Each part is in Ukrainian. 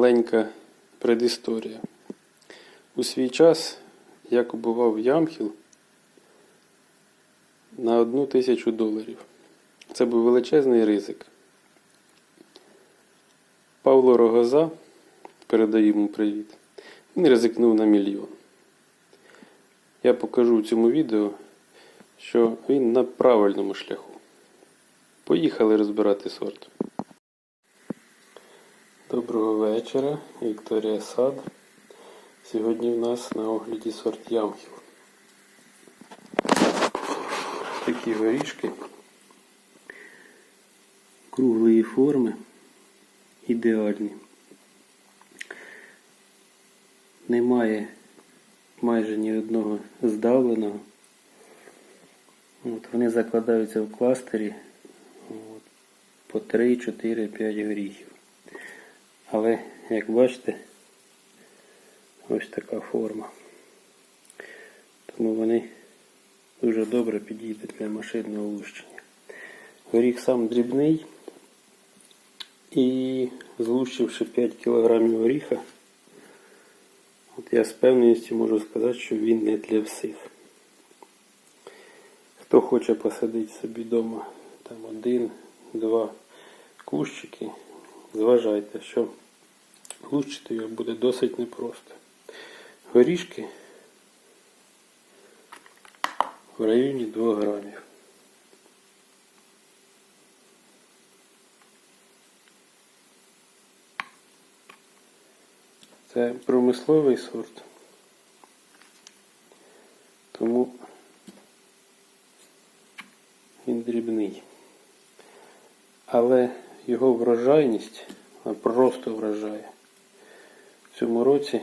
маленька предісторія. У свій час я купував ямхіл на одну тисячу доларів. Це був величезний ризик. Павло Рогоза, передаю йому привіт, він ризикнув на мільйон. Я покажу в цьому відео, що він на правильному шляху. Поїхали розбирати сорт. Доброго вечора, Вікторія Сад. Сьогодні в нас на огляді сорт ямхів. Такі горішки круглої форми, ідеальні. Немає майже ні одного здавленого. От, вони закладаються в кластері от, по 3, 4, 5 горіхів. Але, як бачите, ось така форма. Тому вони дуже добре підійдуть для машинного лущення. Горіх сам дрібний і злущивши 5 кг горіха, от я з певністю можу сказати, що він не для всіх. Хто хоче посадити собі вдома там один, два кущики, зважайте, що лущити його буде досить непросто. Горішки в районі 2 грамів. Це промисловий сорт. Тому він дрібний. Але його врожайність вона просто вражає. Цьому році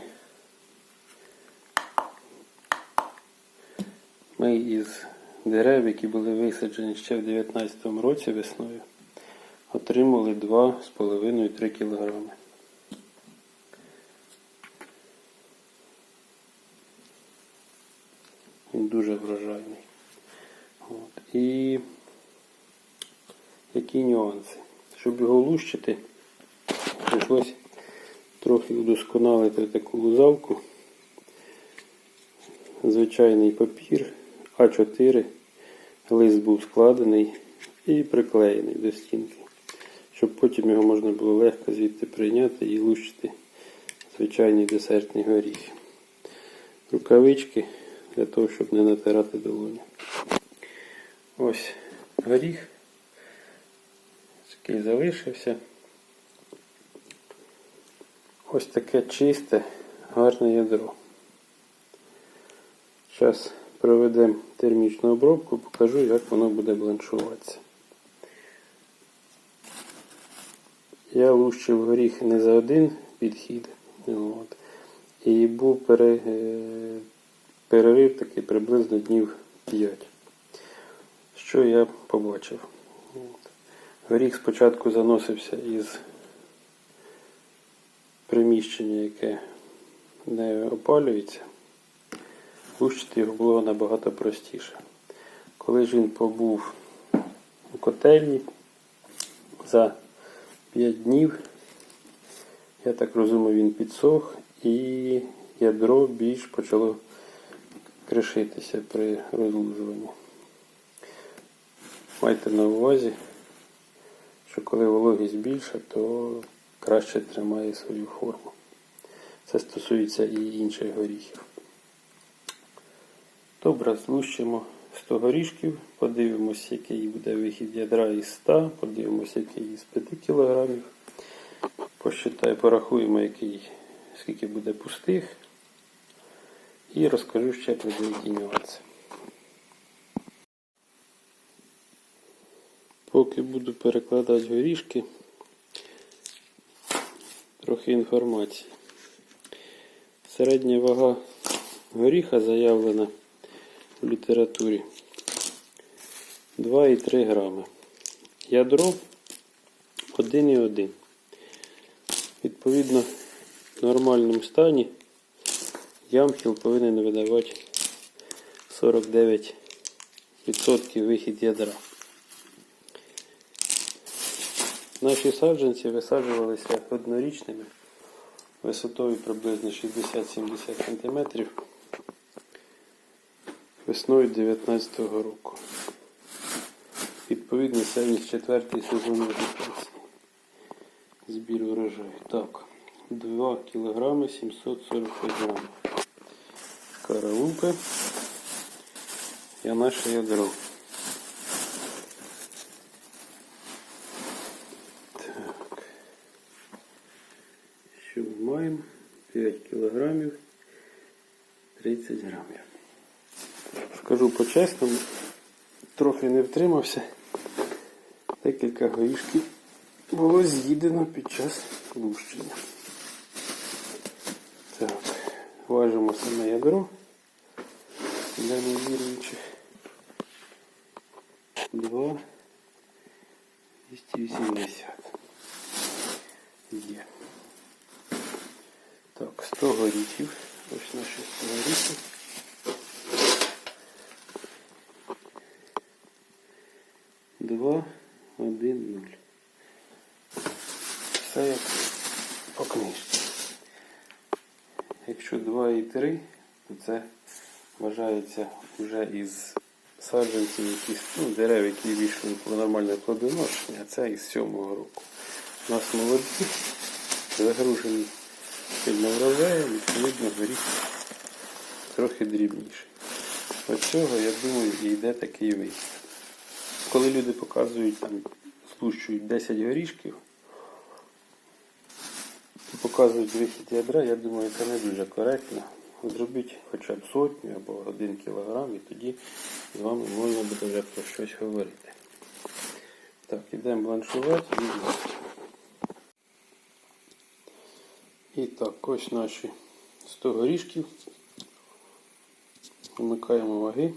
ми із дерев, які були висаджені ще в 2019 році весною, отримали 2,5-3 кілограми. Він дуже врожайний. От. І які нюанси? Щоб його лущити, прийшлось трохи удосконалити таку лузавку. Звичайний папір А4, лист був складений і приклеєний до стінки, щоб потім його можна було легко звідти прийняти і лущити звичайні десертні горіхи. Рукавички для того, щоб не натирати долоні. Ось горіх, який залишився. Ось таке чисте, гарне ядро. Зараз проведемо термічну обробку, покажу, як воно буде бланшуватися. Я лущив горіх не за один підхід. От, і був пере, е, перерив такий приблизно днів 5. Що я побачив? От. Горіх спочатку заносився із приміщення, яке не опалюється, лущити його було набагато простіше. Коли ж він побув у котельні за 5 днів, я так розумію, він підсох і ядро більш почало кришитися при розлужуванні. Майте на увазі, що коли вологість більша, то краще тримає свою форму. Це стосується і інших горіхів. Добре, злущимо 100 горішків, подивимося, який буде вихід ядра із 100, подивимося, який із 5 кг. Посчитаю, порахуємо, який, скільки буде пустих. І розкажу ще про деякі нюанси. Поки буду перекладати горішки, трохи інформації. Середня вага горіха заявлена в літературі 2,3 грами. Ядро 1,1. Відповідно, в нормальному стані ямхіл повинен видавати 49% вихід ядра. Наші саджанці висаджувалися однорічними висотою приблизно 60-70 см. Весною 19 року. Відповідно, це із четвертий сезон вегетації. Збір урожаю. Так, 2 кг 745 грамів. Караулка. Я наше ядро. Так. Що ми маємо? 5 кілограмів 30 грамів. Скажу по-чесному, трохи не втримався. Декілька горішків було з'їдено під час лущення. Так, важимо саме ядро для невіруючих. 2 280. Є. Так, 100 горіхів. Ось наші 100 горіхів. Два, один, нуль. Все як по книжці. Якщо 2 і 3, то це вважається вже із саджанців, якісь ну, дерев, які війшли по нормальне плодоношення, а це із 7-го року. У нас молоді, загружені сильно врожаєм, відповідно горіх трохи дрібніший. От цього, я думаю, і йде такий вихід. Коли люди показують, там, спущують 10 горішків, і показують вихід ядра, я думаю, це не дуже коректно. Зробіть хоча б сотню або один кілограм, і тоді з вами можна буде вже про щось говорити. Так, ідемо бланшувати. І так, ось наші 100 горішків. Вмикаємо ваги.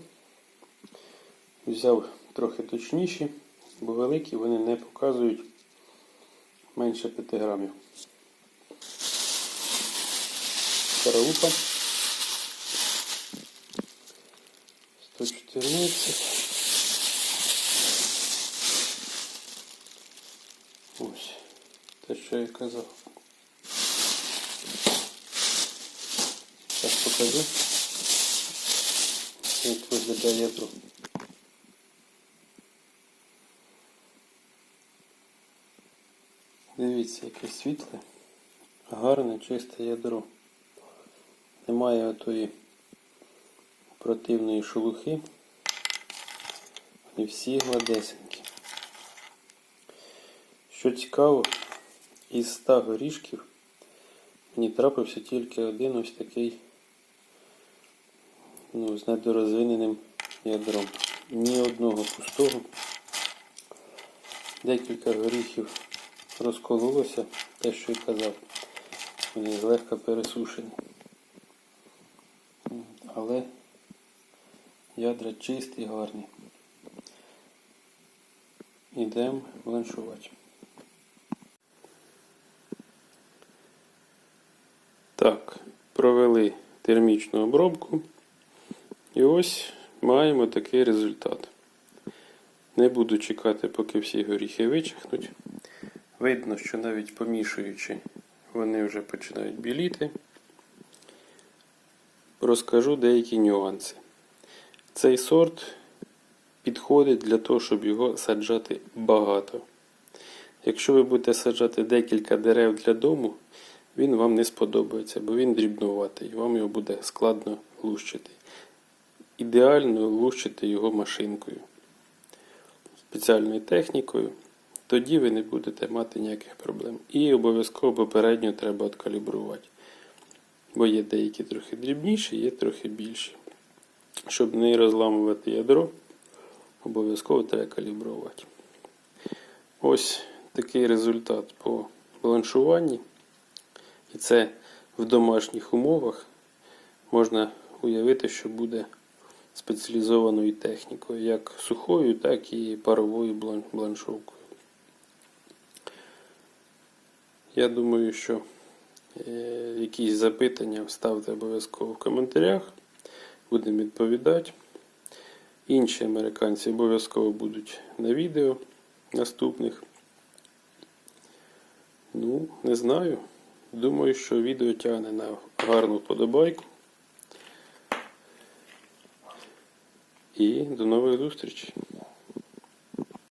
Взяв трохи точніші, бо великі вони не показують менше 5 грамів. Караупа 114. Ось, те, що я казав. Зараз покажу, як виглядає ядро. Дивіться, яке світле, гарне, чисте ядро. Немає отої противної шелухи. Вони всі гладесенькі. Що цікаво, із 100 горішків мені трапився тільки один ось такий ну, з недорозвиненим ядром. Ні одного пустого. Декілька горіхів розкололося, те, що я казав. Вони злегка пересушені. Але ядра чисті, гарні. Ідемо бланшувати. Так, провели термічну обробку. І ось маємо такий результат. Не буду чекати, поки всі горіхи вичихнуть. Видно, що навіть помішуючи, вони вже починають біліти. Розкажу деякі нюанси. Цей сорт підходить для того, щоб його саджати багато. Якщо ви будете саджати декілька дерев для дому, він вам не сподобається, бо він дрібнуватий, вам його буде складно лущити. Ідеально лущити його машинкою, спеціальною технікою, тоді ви не будете мати ніяких проблем. І обов'язково попередньо треба откалібрувати. Бо є деякі трохи дрібніші, є трохи більші. Щоб не розламувати ядро, обов'язково треба калібрувати. Ось такий результат по бланшуванні. І це в домашніх умовах можна уявити, що буде спеціалізованою технікою, як сухою, так і паровою бланшовкою. Я думаю, що е, якісь запитання ставте обов'язково в коментарях. Будемо відповідати. Інші американці обов'язково будуть на відео наступних. Ну, не знаю. Думаю, що відео тягне на гарну подобайку. І до нових зустрічей.